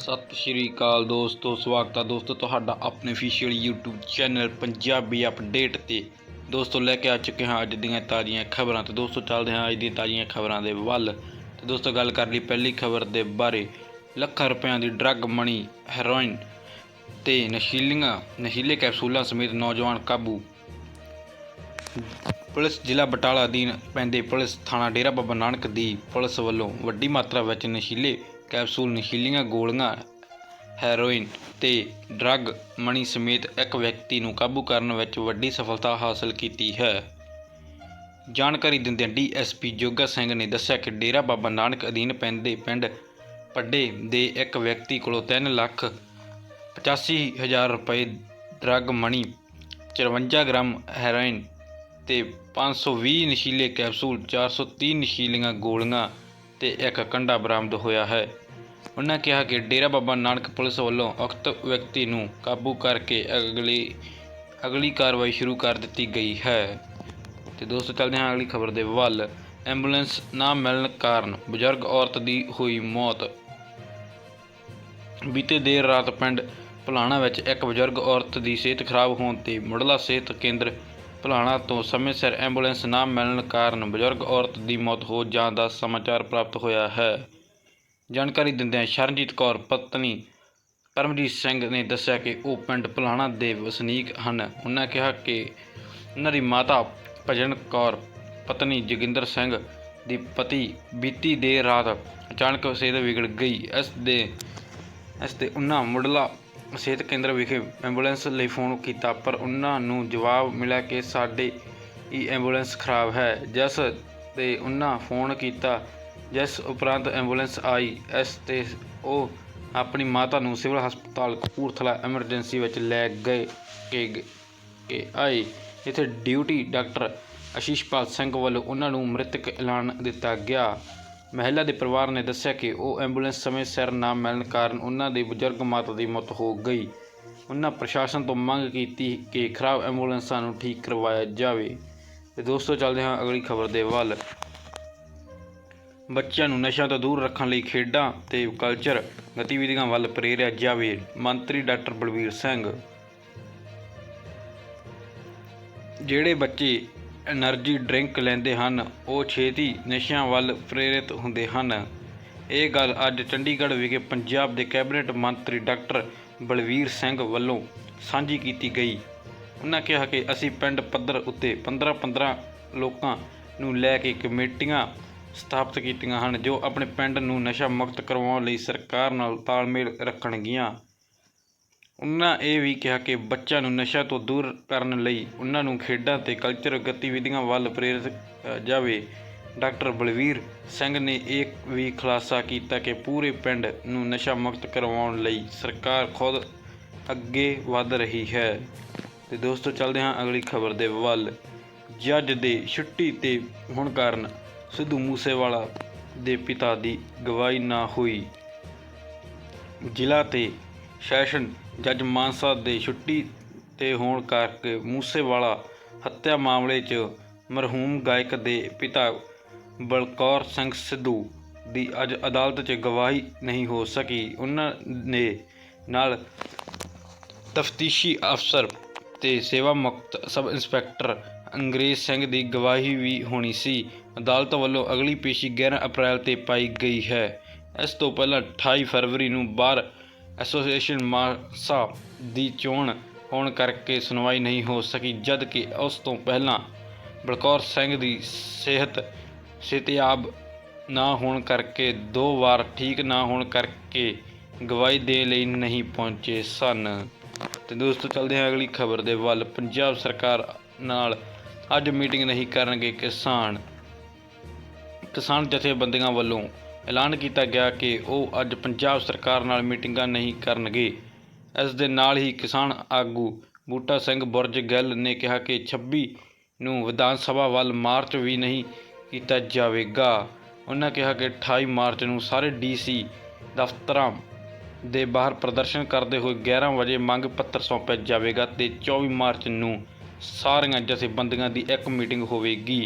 ਸਤਿ ਸ਼੍ਰੀ ਅਕਾਲ ਦੋਸਤੋ, ਸਵਾਗਤ ਹੈ ਦੋਸਤੋ ਤੁਹਾਡਾ ਆਪਣੇ official YouTube channel Punjabi update ਤੇ। ਦੋਸਤੋ, ਲੈ ਕੇ ਆ ਚੁੱਕੇ ਹਾਂ ਅੱਜ ਦੀਆਂ ਤਾਜ਼ੀਆਂ ਖਬਰਾਂ ਤੇ। ਦੋਸਤੋ, ਚੱਲਦੇ ਹਾਂ ਅੱਜ ਦੀਆਂ ਤਾਜ਼ੀਆਂ ਖਬਰਾਂ ਦੇ ਵੱਲ। ਤੇ ਦੋਸਤੋ, ਗੱਲ ਕਰ ਲਈ ਪਹਿਲੀ ਖਬਰ ਦੇ ਬਾਰੇ। ਲੱਖਾਂ ਰੁਪਇਆਂ ਦੀ ਡਰੱਗ ਮਣੀ ਹੈਰੋਇਨ ਤੇ ਨਸ਼ੀਲੀਆਂ, ਨਸ਼ੀਲੇ ਕੈਪਸੂਲਾਂ ਸਮੇਤ ਨੌਜਵਾਨ ਕਾਬੂ। ਪੁਲਿਸ ਜ਼ਿਲ੍ਹਾ ਬਟਾਲਾ ਅਧੀਨ ਪੈਂਦੇ ਪੁਲਿਸ ਥਾਣਾ ਡੇਰਾ ਬਾਬਾ ਨਾਨਕ ਦੀ ਪੁਲਿਸ ਵੱਲੋਂ ਵੱਡੀ ਮਾਤਰਾ ਵਿੱਚ ਨਸ਼ੀਲੇ ਕੈਪਸੂਲ ਨਸ਼ੀਲੀਆਂ ਗੋਲੀਆਂ, ਹੈਰੋਇਨ ਤੇ ਡਰੱਗ ਮਣੀ ਸਮੇਤ ਇੱਕ ਵਿਅਕਤੀ ਨੂੰ ਕਾਬੂ ਕਰਨ ਵਿੱਚ ਵੱਡੀ ਸਫਲਤਾ ਹਾਸਲ ਕੀਤੀ ਹੈ। ਜਾਣਕਾਰੀ ਦਿੰਦਿਆਂ ਡੀਐਸਪੀ ਜੋਗਾ ਸਿੰਘ ਨੇ ਦੱਸਿਆ ਕਿ ਡੇਰਾ ਬਾਬਾ ਨਾਨਕ ਅਧੀਨ ਪੈਂਦੇ ਪਿੰਡ ਪੱਡੇ ਦੇ ਇੱਕ ਵਿਅਕਤੀ ਕੋਲੋਂ 3 ਲੱਖ 85 ਹਜ਼ਾਰ ਰੁਪਏ ਡਰੱਗ ਮਣੀ 54 ਗ੍ਰਾਮ ਹੈਰੋਇਨ ਤੇ 520 ਨਸ਼ੀਲੇ ਕੈਪਸੂਲ 430 ਨਸ਼ੀਲੀਆਂ ਗੋਲੀਆਂ ਤੇ ਇੱਕ ਕੰਡਾ ਬਰਾਮਦ ਹੋਇਆ ਹੈ। ਉਹਨਾਂ ਕਿਹਾ ਕਿ ਡੇਰਾ ਬਾਬਾ ਨਾਨਕ ਪੁਲਿਸ ਵੱਲੋਂ ਉਕਤ ਵਿਅਕਤੀ ਨੂੰ ਕਾਬੂ ਕਰਕੇ ਅਗਲੀ ਅਗਲੀ ਕਾਰਵਾਈ ਸ਼ੁਰੂ ਕਰ ਦਿੱਤੀ ਗਈ ਹੈ। ਤੇ ਦੋਸਤੋ, ਚੱਲਦੇ ਹਾਂ ਅਗਲੀ ਖਬਰ ਦੇ ਵੱਲ। ਐਂਬੂਲੈਂਸ ਨਾ ਮਿਲਣ ਕਾਰਨ ਬਜ਼ੁਰਗ ਔਰਤ ਦੀ ਹੋਈ ਮੌਤ। ਬੀਤੇ ਦੇਰ ਰਾਤ ਪਿੰਡ ਭਲਾਣਾ ਵਿੱਚ ਇੱਕ ਬਜ਼ੁਰਗ ਔਰਤ ਦੀ ਸਿਹਤ ਖਰਾਬ ਹੋਣ ਤੇ ਮੁੱਢਲਾ ਸਿਹਤ ਕੇਂਦਰ ਭਲਾਣਾ ਤੋਂ ਸਮੇਂ ਸਿਰ ਐਂਬੂਲੈਂਸ ਨਾ ਮਿਲਣ ਕਾਰਨ ਬਜ਼ੁਰਗ ਔਰਤ ਦੀ ਮੌਤ ਹੋ ਜਾਣ ਦਾ ਸਮਾਚਾਰ ਪ੍ਰਾਪਤ ਹੋਇਆ ਹੈ। ਜਾਣਕਾਰੀ ਦਿੰਦਿਆਂ ਸ਼ਰਨਜੀਤ ਕੌਰ, ਪਤਨੀ ਪਰਮਜੀਤ ਸਿੰਘ ਨੇ ਦੱਸਿਆ ਕਿ ਉਹ ਪਿੰਡ ਭਲਾਣਾ ਦੇ ਵਸਨੀਕ ਹਨ। ਉਹਨਾਂ ਕਿਹਾ ਕਿ ਉਹਨਾਂ ਦੀ ਮਾਤਾ ਭਜਨ ਕੌਰ, ਪਤਨੀ ਜੋਗਿੰਦਰ ਸਿੰਘ ਦੀ ਪਤੀ ਬੀਤੀ ਦੇਰ ਰਾਤ ਅਚਾਨਕ ਸਿਹਤ ਵਿਗੜ ਗਈ। ਇਸ ਦੇ, ਇਸ ਤੇ ਉਹਨਾਂ ਮੁੱਢਲਾ ਸਿਹਤ ਕੇਂਦਰ ਵਿਖੇ ਐਂਬੂਲੈਂਸ ਲਈ ਫੋਨ ਕੀਤਾ, ਪਰ ਉਹਨਾਂ ਨੂੰ ਜਵਾਬ ਮਿਲਿਆ ਕਿ ਸਾਡੇ ਹੀ ਐਂਬੂਲੈਂਸ ਖਰਾਬ ਹੈ। ਜਿਸ ਤੇ ਉਹਨਾਂ ਫੋਨ ਕੀਤਾ, ਜਿਸ ਉਪਰੰਤ ਐਂਬੂਲੈਂਸ ਆਈ। ਇਸ ਤੇ ਉਹ ਆਪਣੀ ਮਾਤਾ ਨੂੰ ਸਿਵਲ ਹਸਪਤਾਲ ਕਪੂਰਥਲਾ ਐਮਰਜੈਂਸੀ ਵਿੱਚ ਲੈ ਗਏ ਕੇ ਕਿ ਆਏ। ਇੱਥੇ ਡਿਊਟੀ ਡਾਕਟਰ ਅਸ਼ੀਸ਼ਪਾਲ ਸਿੰਘ ਵੱਲੋਂ ਉਹਨਾਂ ਨੂੰ ਮ੍ਰਿਤਕ ਐਲਾਨ ਦਿੱਤਾ ਗਿਆ। ਮਹਿਲਾ ਦੇ ਪਰਿਵਾਰ ਨੇ ਦੱਸਿਆ ਕਿ ਉਹ ਐਂਬੂਲੈਂਸ ਸਮੇਂ ਸਿਰ ਨਾ ਮਿਲਣ ਕਾਰਨ ਉਹਨਾਂ ਦੇ ਬਜ਼ੁਰਗ ਮਾਤਾ ਦੀ ਮੌਤ ਹੋ ਗਈ। ਉਹਨਾਂ ਪ੍ਰਸ਼ਾਸਨ ਤੋਂ ਮੰਗ ਕੀਤੀ ਕਿ ਖਰਾਬ ਐਂਬੂਲੈਂਸਾਂ ਨੂੰ ਠੀਕ ਕਰਵਾਇਆ ਜਾਵੇ। ਤੇ ਦੋਸਤੋ, ਚੱਲਦੇ ਹਾਂ ਅਗਲੀ ਖਬਰ ਦੇ ਵੱਲ। ਬੱਚਿਆਂ ਨੂੰ ਨਸ਼ਿਆਂ ਤੋਂ ਦੂਰ ਰੱਖਣ ਲਈ ਖੇਡਾਂ ਤੇ ਕਲਚਰ ਗਤੀਵਿਧੀਆਂ ਵੱਲ ਪ੍ਰੇਰਿਆ ਜਾਵੇ, ਮੰਤਰੀ ਡਾਕਟਰ ਬਲਵੀਰ ਸਿੰਘ। ਜਿਹੜੇ ਬੱਚੇ ਐਨਰਜੀ ਡਰਿੰਕ ਲੈਂਦੇ ਹਨ, ਉਹ ਛੇਤੀ ਨਸ਼ਿਆਂ ਵੱਲ ਪ੍ਰੇਰਿਤ ਹੁੰਦੇ ਹਨ। ਇਹ ਗੱਲ ਅੱਜ ਚੰਡੀਗੜ੍ਹ ਵਿਖੇ ਪੰਜਾਬ ਦੇ ਕੈਬਨਿਟ ਮੰਤਰੀ ਡਾਕਟਰ ਬਲਵੀਰ ਸਿੰਘ ਵੱਲੋਂ ਸਾਂਝੀ ਕੀਤੀ ਗਈ। ਉਹਨਾਂ ਕਿਹਾ ਕਿ ਅਸੀਂ ਪਿੰਡ ਪੱਧਰ ਉੱਤੇ 15-15 ਲੋਕਾਂ ਨੂੰ ਲੈ ਕੇ ਕਮੇਟੀਆਂ ਸਥਾਪਿਤ ਕੀਤੀਆਂ ਹਨ, ਜੋ ਆਪਣੇ ਪਿੰਡ ਨੂੰ ਨਸ਼ਾ ਮੁਕਤ ਕਰਵਾਉਣ ਲਈ ਸਰਕਾਰ ਨਾਲ ਤਾਲਮੇਲ ਰੱਖਣਗੀਆਂ। ਉਹਨਾਂ ਇਹ ਵੀ ਕਿਹਾ ਕਿ ਬੱਚਿਆਂ ਨੂੰ ਨਸ਼ਿਆਂ ਤੋਂ ਦੂਰ ਕਰਨ ਲਈ ਉਹਨਾਂ ਨੂੰ ਖੇਡਾਂ ਤੇ ਕਲਚਰ ਗਤੀਵਿਧੀਆਂ ਵੱਲ ਪ੍ਰੇਰਿਤ ਜਾਵੇ। ਡਾਕਟਰ ਬਲਵੀਰ ਸਿੰਘ ਨੇ ਇਹ ਵੀ ਖੁਲਾਸਾ ਕੀਤਾ ਕਿ ਪੂਰੇ ਪਿੰਡ ਨੂੰ ਨਸ਼ਾ ਮੁਕਤ ਕਰਵਾਉਣ ਲਈ ਸਰਕਾਰ ਖੁਦ ਅੱਗੇ ਵਧ ਰਹੀ ਹੈ। ਤੇ ਦੋਸਤੋ, ਚੱਲਦੇ ਹਾਂ ਅਗਲੀ ਖਬਰ ਦੇ ਵੱਲ। ਜੱਜ ਦੇ ਛੁੱਟੀ ਤੇ ਹੋਣ ਕਾਰਨ ਸਿੱਧੂ ਮੂਸੇਵਾਲਾ ਦੇ ਪਿਤਾ ਦੀ ਗਵਾਹੀ ਨਾ ਹੋਈ। ਜ਼ਿਲ੍ਹਾ ਤੇ ਸੈਸ਼ਨ ਜੱਜ ਮਾਨਸਾ ਦੇ ਛੁੱਟੀ ਤੇ ਹੋਣ ਕਰਕੇ ਮੂਸੇਵਾਲਾ ਹੱਤਿਆ ਮਾਮਲੇ 'ਚ ਮਰਹੂਮ ਗਾਇਕ ਦੇ ਪਿਤਾ ਬਲਕੌਰ ਸਿੰਘ ਸਿੱਧੂ ਦੀ ਅੱਜ ਅਦਾਲਤ 'ਚ ਗਵਾਹੀ ਨਹੀਂ ਹੋ ਸਕੀ। ਉਹਨਾਂ ਨੇ ਨਾਲ ਤਫਤੀਸ਼ੀ ਅਫਸਰ ਤੇ ਸੇਵਾ ਮੁਕਤ ਸਬ ਇੰਸਪੈਕਟਰ ਅੰਗਰੇਜ਼ ਸਿੰਘ ਦੀ ਗਵਾਹੀ ਵੀ ਹੋਣੀ ਸੀ। ਅਦਾਲਤ ਵੱਲੋਂ ਅਗਲੀ ਪੇਸ਼ੀ 11 ਅਪ੍ਰੈਲ ਤੇ ਪਾਈ ਗਈ ਹੈ। ਇਸ ਤੋਂ ਪਹਿਲਾਂ 28 ਫਰਵਰੀ ਨੂੰ ਬਾਰ ਐਸੋਸੀਏਸ਼ਨ ਮਾਨਸਾ ਦੀ ਚੋਣ ਹੋਣ ਕਰਕੇ ਸੁਣਵਾਈ ਨਹੀਂ ਹੋ ਸਕੀ ਜਦ ਕਿ ਉਸ ਤੋਂ ਪਹਿਲਾਂ ਬਲਕੌਰ ਸਿੰਘ ਦੀ ਸਿਹਤ ਸਿਹਤਯਾਬ ਨਾ ਹੋਣ ਕਰਕੇ ਦੋ ਵਾਰ ਠੀਕ ਨਾ ਹੋਣ ਕਰਕੇ ਗਵਾਹੀ ਦੇ ਲਈ ਨਹੀਂ ਪਹੁੰਚੇ ਸਨ। ਤੇ ਦੋਸਤੋ, ਚੱਲਦੇ ਹਾਂ ਅਗਲੀ ਖਬਰ ਦੇ ਵੱਲ। ਪੰਜਾਬ ਸਰਕਾਰ ਨਾਲ ਅੱਜ ਮੀਟਿੰਗ ਨਹੀਂ ਕਰਨਗੇ ਕਿਸਾਨ। ਕਿਸਾਨ ਜਥੇਬੰਦੀਆਂ ਵੱਲੋਂ ਐਲਾਨ ਕੀਤਾ ਗਿਆ ਕਿ ਉਹ ਅੱਜ ਪੰਜਾਬ ਸਰਕਾਰ ਨਾਲ ਮੀਟਿੰਗਾਂ ਨਹੀਂ ਕਰਨਗੇ। ਇਸ ਦੇ ਨਾਲ ਹੀ ਕਿਸਾਨ ਆਗੂ ਬੂਟਾ ਸਿੰਘ ਬੁਰਜ ਗਿੱਲ ਨੇ ਕਿਹਾ ਕਿ 26 ਨੂੰ ਵਿਧਾਨ ਸਭਾ ਵੱਲ ਮਾਰਚ ਵੀ ਨਹੀਂ ਕੀਤਾ ਜਾਵੇਗਾ। ਉਹਨਾਂ ਕਿਹਾ ਕਿ 28 ਮਾਰਚ ਨੂੰ ਸਾਰੇ ਡੀਸੀ ਦਫ਼ਤਰਾਂ ਦੇ ਬਾਹਰ ਪ੍ਰਦਰਸ਼ਨ ਕਰਦੇ ਹੋਏ 11 ਵਜੇ ਮੰਗ ਪੱਤਰ ਸੌਂਪਿਆ ਜਾਵੇਗਾ ਤੇ 24 ਮਾਰਚ ਨੂੰ ਸਾਰੀਆਂ ਜਥੇਬੰਦੀਆਂ ਦੀ ਇੱਕ ਮੀਟਿੰਗ ਹੋਵੇਗੀ।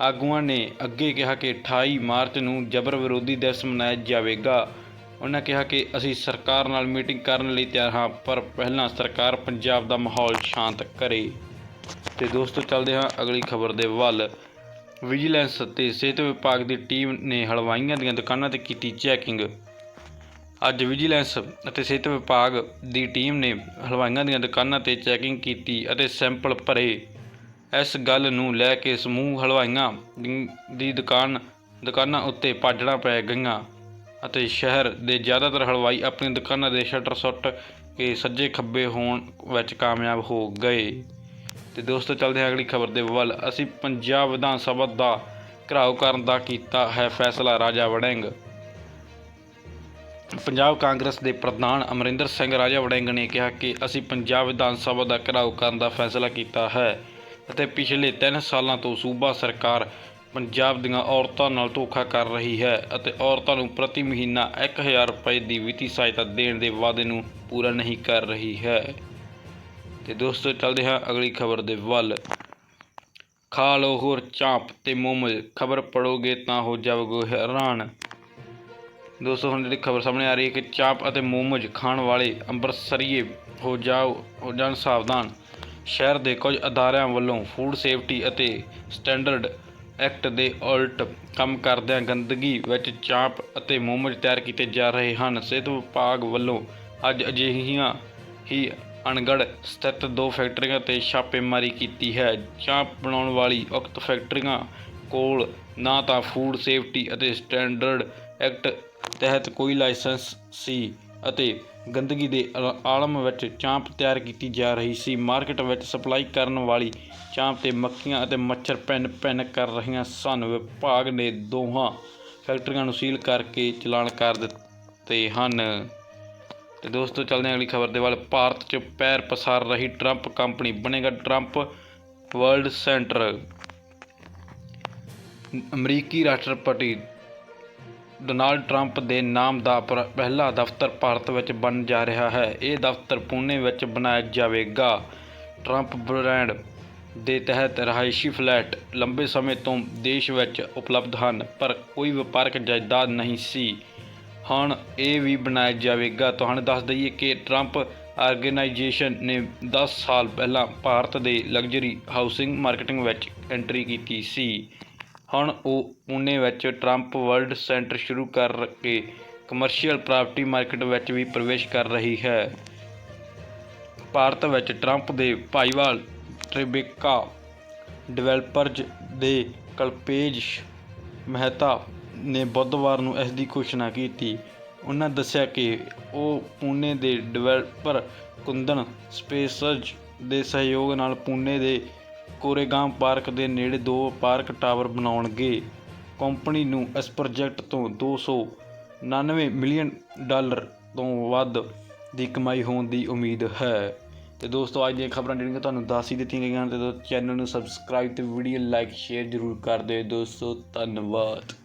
ਆਗੂਆਂ ਨੇ ਅੱਗੇ ਕਿਹਾ ਕਿ 28 ਮਾਰਚ ਨੂੰ ਜਬਰ ਵਿਰੋਧੀ ਦਿਵਸ ਮਨਾਇਆ ਜਾਵੇਗਾ। ਉਹਨਾਂ ਕਿਹਾ ਕਿ ਅਸੀਂ ਸਰਕਾਰ ਨਾਲ ਮੀਟਿੰਗ ਕਰਨ ਲਈ ਤਿਆਰ ਹਾਂ, ਪਰ ਪਹਿਲਾਂ ਸਰਕਾਰ ਪੰਜਾਬ ਦਾ ਮਾਹੌਲ ਸ਼ਾਂਤ ਕਰੇ। ਤੇ ਦੋਸਤੋ, ਚੱਲਦੇ ਹਾਂ ਅਗਲੀ ਖਬਰ ਦੇ ਵੱਲ। ਵਿਜੀਲੈਂਸ ਤੇ ਸਿਹਤ ਵਿਭਾਗ ਦੀ ਟੀਮ ਨੇ ਹਲਵਾਈਆਂ ਦੀਆਂ ਦੁਕਾਨਾਂ ਤੇ ਕੀਤੀ ਚੈਕਿੰਗ। ਅੱਜ ਵਿਜੀਲੈਂਸ ਅਤੇ ਸਿਹਤ ਵਿਭਾਗ ਦੀ ਟੀਮ ਨੇ ਹਲਵਾਈਆਂ ਦੀਆਂ ਦੁਕਾਨਾਂ ਤੇ ਚੈਕਿੰਗ ਕੀਤੀ ਅਤੇ ਸੈਂਪਲ ਭਰੇ। ਇਸ ਗੱਲ ਨੂੰ ਲੈ ਕੇ ਸਮੂਹ ਹਲਵਾਈਆਂ ਦੀ- ਦੀ ਦੁਕਾਨ ਦੁਕਾਨਾਂ ਉੱਤੇ ਪਾਜੜਾਂ ਪੈ ਗਈਆਂ ਅਤੇ ਸ਼ਹਿਰ ਦੇ ਜ਼ਿਆਦਾਤਰ ਹਲਵਾਈ ਆਪਣੀਆਂ ਦੁਕਾਨਾਂ ਦੇ ਸ਼ਟਰ ਸੁੱਟ ਕੇ ਸੱਜੇ ਖੱਬੇ ਹੋਣ ਵਿੱਚ ਕਾਮਯਾਬ ਹੋ ਗਏ। ਤੇ ਦੋਸਤੋ, ਚੱਲਦੇ ਹਾਂ ਅਗਲੀ ਖਬਰ ਦੇ ਵੱਲ। ਅਸੀਂ ਪੰਜਾਬ ਵਿਧਾਨ ਸਭਾ ਦਾ ਘਿਰਾਓ ਕਰਨ ਦਾ ਕੀਤਾ ਹੈ ਫੈਸਲਾ, ਰਾਜਾ ਵੜਿੰਗ। ਪੰਜਾਬ ਕਾਂਗਰਸ ਦੇ ਪ੍ਰਧਾਨ ਅਮਰਿੰਦਰ ਸਿੰਘ ਰਾਜਾ ਵੜਿੰਗ ਨੇ ਕਿਹਾ ਕਿ ਅਸੀਂ ਪੰਜਾਬ ਵਿਧਾਨ ਸਭਾ ਦਾ ਘਿਰਾਓ ਕਰਨ ਦਾ ਫੈਸਲਾ ਕੀਤਾ ਹੈ। ਅਤੇ ਪਿਛਲੇ 3 ਸਾਲਾਂ ਤੋਂ ਸੂਬਾ ਸਰਕਾਰ ਪੰਜਾਬ ਦੀਆਂ ਔਰਤਾਂ ਨਾਲ ਧੋਖਾ ਕਰ ਰਹੀ ਹੈ ਅਤੇ ਔਰਤਾਂ ਨੂੰ ਪ੍ਰਤੀ ਮਹੀਨਾ 1000 ਰੁਪਏ ਦੀ ਵਿੱਤੀ ਸਹਾਇਤਾ ਦੇਣ ਦੇ ਵਾਅਦੇ ਨੂੰ ਪੂਰਾ ਨਹੀਂ ਕਰ ਰਹੀ ਹੈ। ਤੇ ਦੋਸਤੋ, ਚੱਲਦੇ ਹਾਂ ਅਗਲੀ ਖਬਰ ਦੇ ਵੱਲ। ਖਾ ਲਓ ਹੋਰ ਚਾਂਪ ਤੇ ਮੋਮੋਜ਼ ਖਬਰ ਪੜੋਗੇ ਤਾਂ ਹੋ ਜਾਵੋਗੇ ਹੈਰਾਨ। ਦੋਸਤੋ, ਹੁਣ ਜਿਹੜੀ ਖਬਰ ਸਾਹਮਣੇ ਆ ਰਹੀ ਹੈ ਕਿ ਚਾਂਪ ਅਤੇ ਮੋਮੋਜ਼ ਖਾਣ ਵਾਲੇ ਅੰਮ੍ਰਿਤਸਰੀਏ ਹੋ ਜਾਓ, ਹੋ ਜਾਣ ਸਾਵਧਾਨ। ਸ਼ਹਿਰ ਦੇ ਕੁਝ ਅਦਾਰਿਆਂ ਵੱਲੋਂ ਫੂਡ ਸੇਫਟੀ ਅਤੇ ਸਟੈਂਡਰਡ ਐਕਟ ਦੇ ਉਲਟ ਕੰਮ ਕਰਦਿਆਂ ਗੰਦਗੀ ਵਿੱਚ ਚਾਂਪ ਅਤੇ ਮੋਮੋਜ਼ ਤਿਆਰ ਕੀਤੇ ਜਾ ਰਹੇ ਹਨ। ਸਿਹਤ ਵਿਭਾਗ ਵੱਲੋਂ ਅੱਜ ਅਜਿਹੀਆਂ ਹੀ ਅਣਗੜ ਸਥਿਤ ਦੋ ਫੈਕਟਰੀਆਂ ਤੇ ਛਾਪੇਮਾਰੀ ਕੀਤੀ ਹੈ। ਚਾਂਪ ਬਣਾਉਣ ਵਾਲੀ ਉਕਤ ਫੈਕਟਰੀਆਂ ਕੋਲ ਨਾ ਤਾਂ ਫੂਡ ਸੇਫਟੀ ਅਤੇ ਸਟੈਂਡਰਡ ਐਕਟ ਤਹਿਤ ਕੋਈ ਲਾਇਸੈਂਸ ਸੀ। ਅਤੇ ਗੰਦਗੀ ਦੇ ਆਲ- ਆਲਮ ਵਿੱਚ ਚਾਂਪ ਤਿਆਰ ਕੀਤੀ ਜਾ ਰਹੀ ਸੀ। ਮਾਰਕੀਟ ਵਿੱਚ ਸਪਲਾਈ ਕਰਨ ਵਾਲੀ ਚਾਂਪ ਤੇ ਮੱਖੀਆਂ ਅਤੇ ਮੱਛਰ ਭਿੰਨ ਭਿੰਨ ਕਰ ਰਹੀਆਂ ਸਨ। ਵਿਭਾਗ ਨੇ ਦੋਹਾਂ ਫੈਕਟਰੀਆਂ ਨੂੰ ਸੀਲ ਕਰਕੇ ਚਲਾਨ ਕਰ ਦਿੱਤੇ ਹਨ। ਤੇ ਦੋਸਤੋ, ਚੱਲਦੇ ਹਾਂ ਅਗਲੀ ਖਬਰ ਦੇ ਵੱਲ। ਭਾਰਤ 'ਚ ਪੈਰ ਪਸਾਰ ਰਹੀ ਟਰੰਪ ਕੰਪਨੀ ਬਣੇਗਾ ਟਰੰਪ ਵਰਲਡ ਸੈਂਟਰ। ਅਮਰੀਕੀ ਰਾਸ਼ਟਰਪਤੀ ਡੋਨਾਲਡ ਟਰੰਪ ਦੇ ਨਾਮ ਦਾ ਪਰ- ਪਹਿਲਾ ਦਫ਼ਤਰ ਭਾਰਤ ਵਿੱਚ ਬਣ ਜਾ ਰਿਹਾ ਹੈ। ਇਹ ਦਫ਼ਤਰ ਪੁਣੇ ਵਿੱਚ ਬਣਾਇਆ ਜਾਵੇਗਾ। ਟਰੰਪ ਬ੍ਰਾਂਡ ਦੇ ਤਹਿਤ ਰਹਾਇਸ਼ੀ ਫਲੈਟ ਲੰਬੇ ਸਮੇਂ ਤੋਂ ਦੇਸ਼ ਵਿੱਚ ਉਪਲਬਧ ਹਨ, ਪਰ ਕੋਈ ਵਪਾਰਕ ਜਾਇਦਾਦ ਨਹੀਂ ਸੀ। ਹੁਣ ਇਹ ਵੀ ਬਣਾਇਆ ਜਾਵੇਗਾ। ਤੁਹਾਨੂੰ ਦੱਸ ਦਈਏ ਕਿ ਟਰੰਪ ਆਰਗੇਨਾਈਜੇਸ਼ਨ ਨੇ 10 ਸਾਲ ਪਹਿਲਾਂ ਭਾਰਤ ਦੇ ਲਗਜ਼ਰੀ ਹਾਊਸਿੰਗ ਮਾਰਕੀਟਿੰਗ ਵਿੱਚ ਐਂਟਰੀ ਕੀਤੀ ਸੀ। ਹੁਣ ਉਹ ਪੁਣੇ ਵਿੱਚ ਟਰੰਪ ਵਰਲਡ ਸੈਂਟਰ ਸ਼ੁਰੂ ਕਰਕੇ ਕਮਰਸ਼ੀਅਲ ਪ੍ਰਾਪਰਟੀ ਮਾਰਕੀਟ ਵਿੱਚ ਵੀ ਪ੍ਰਵੇਸ਼ ਕਰ ਰਹੀ ਹੈ। ਭਾਰਤ ਵਿੱਚ ਟਰੰਪ ਦੇ ਭਾਈਵਾਲ ਟ੍ਰਿਬੇਕਾ ਡਿਵੈਲਪਰਜ਼ ਦੇ ਕਲਪੇਜ ਮਹਿਤਾ ਨੇ ਬੁੱਧਵਾਰ ਨੂੰ ਇਸ ਦੀ ਘੋਸ਼ਣਾ ਕੀਤੀ। ਉਹਨਾਂ ਦੱਸਿਆ ਕਿ ਉਹ ਪੁਣੇ ਦੇ ਡਿਵੈਲਪਰ ਕੁੰਦਨ ਸਪੇਸਜ਼ ਦੇ ਸਹਿਯੋਗ ਨਾਲ ਪੁਣੇ ਦੇ ਕੋਰੇਗਾਮ ਪਾਰਕ ਦੇ ਨੇੜੇ ਦੋ ਪਾਰਕ ਟਾਵਰ ਬਣਾਉਣਗੇ। ਕੰਪਨੀ ਨੂੰ ਇਸ ਪ੍ਰੋਜੈਕਟ ਤੋਂ 299 ਮਿਲੀਅਨ ਡਾਲਰ ਤੋਂ ਵੱਧ ਦੀ ਕਮਾਈ ਹੋਣ ਦੀ ਉਮੀਦ ਹੈ। ਤੇ ਦੋਸਤੋ, ਅੱਜ ਦੀਆਂ ਖਬਰਾਂ ਜਿਹੜੀਆਂ ਤੁਹਾਨੂੰ ਦੱਸ ਹੀ ਦਿੱਤੀਆਂ ਗਈਆਂ ਹਨ ਤੇ ਚੈਨਲ ਨੂੰ ਸਬਸਕ੍ਰਾਈਬ ਤੇ ਵੀਡੀਓ ਲਾਈਕ ਸ਼ੇਅਰ ਜ਼ਰੂਰ ਕਰ ਦਿਓ। ਦੋਸਤੋ, ਧੰਨਵਾਦ।